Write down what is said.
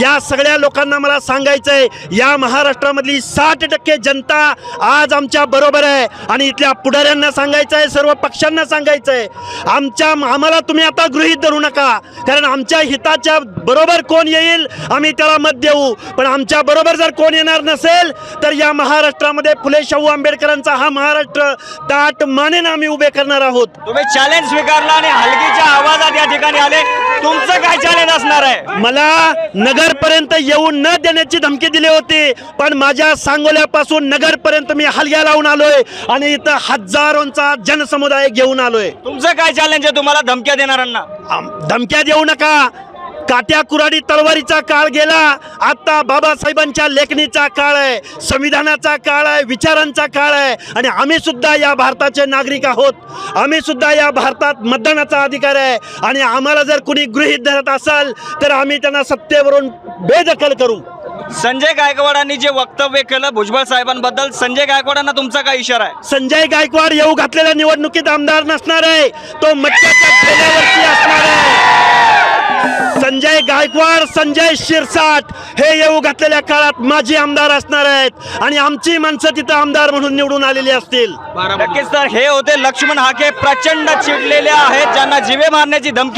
या सगळ्या लोकांना मला सांगायचं आहे या महाराष्ट्रामधली साठ टक्के जनता आज आमच्या बरोबर आहे. आणि इथल्या पुढाऱ्यांना सांगायचं आहे सर्व पक्षांना सांगायचं आहे आमच्या आम्हाला तुम्ही आता गृहीत धरू नका. कारण आमच्या हिताच्या बरोबर कोण येईल आम्ही त्याला मत देऊ. पण आमच्या बरोबर जर कोण येणार नसेल तर या महाराष्ट्रामध्ये फुले शाहू आंबेडकरांचा हा महाराष्ट्र ताट मानेनं आम्ही उभे करणार आहोत. तुम्ही चॅलेंज स्वीकारला आणि हलकीच्या आवाजात या ठिकाणी आले. तुमचं काय चॅलेंज असणार आहे? मला नगरपर्यंत येऊ न देण्याची धमकी दिली होती पण माझ्या सांगोल्यापासून नगरपर्यंत मी हलग्या लावून आलोय आणि इथं हजारोंचा जनसमुदाय घेऊन आलोय. तुमचं काय चॅलेंज आहे तुम्हाला धमक्या देणाऱ्यांना? आम- धमक्या देऊ नका. काट्या कुराडी तलवारीचा काळ गेला. आता बाबासाहेबांच्या लेखणीचा काळ आहे संविधानाचा काळ आहे विचारांचा काळ आहे. आणि आम्ही सुद्धा या भारताचे नागरिक आहोत. आम्ही सुद्धा या भारतात मतदानाचा अधिकार आहे. आणि आम्हाला जर कुणी गृहीत धरत असाल तर आम्ही त्यांना सत्तेवरून बेदखल करू. संजय गायकवाडांनी जे वक्तव्य केलं भुजबळ साहेबांबद्दल संजय गायकवाडांना तुमचा काय इशारा आहे? संजय गायकवाड येऊ घातलेल्या निवडणुकीत आमदार नसणार आहे. तो मटक्याच्या संजय गायकवाड संजय शिरसाट हे येऊ घातलेल्या काळात माजी आमदार असणार आहेत आणि आमची माणसं तिथं आमदार म्हणून निवडून आलेली असतील. नक्कीच तर हे होते लक्ष्मण हाके प्रचंड चिडलेले आहेत ज्यांना जिवे मारण्याची धमकी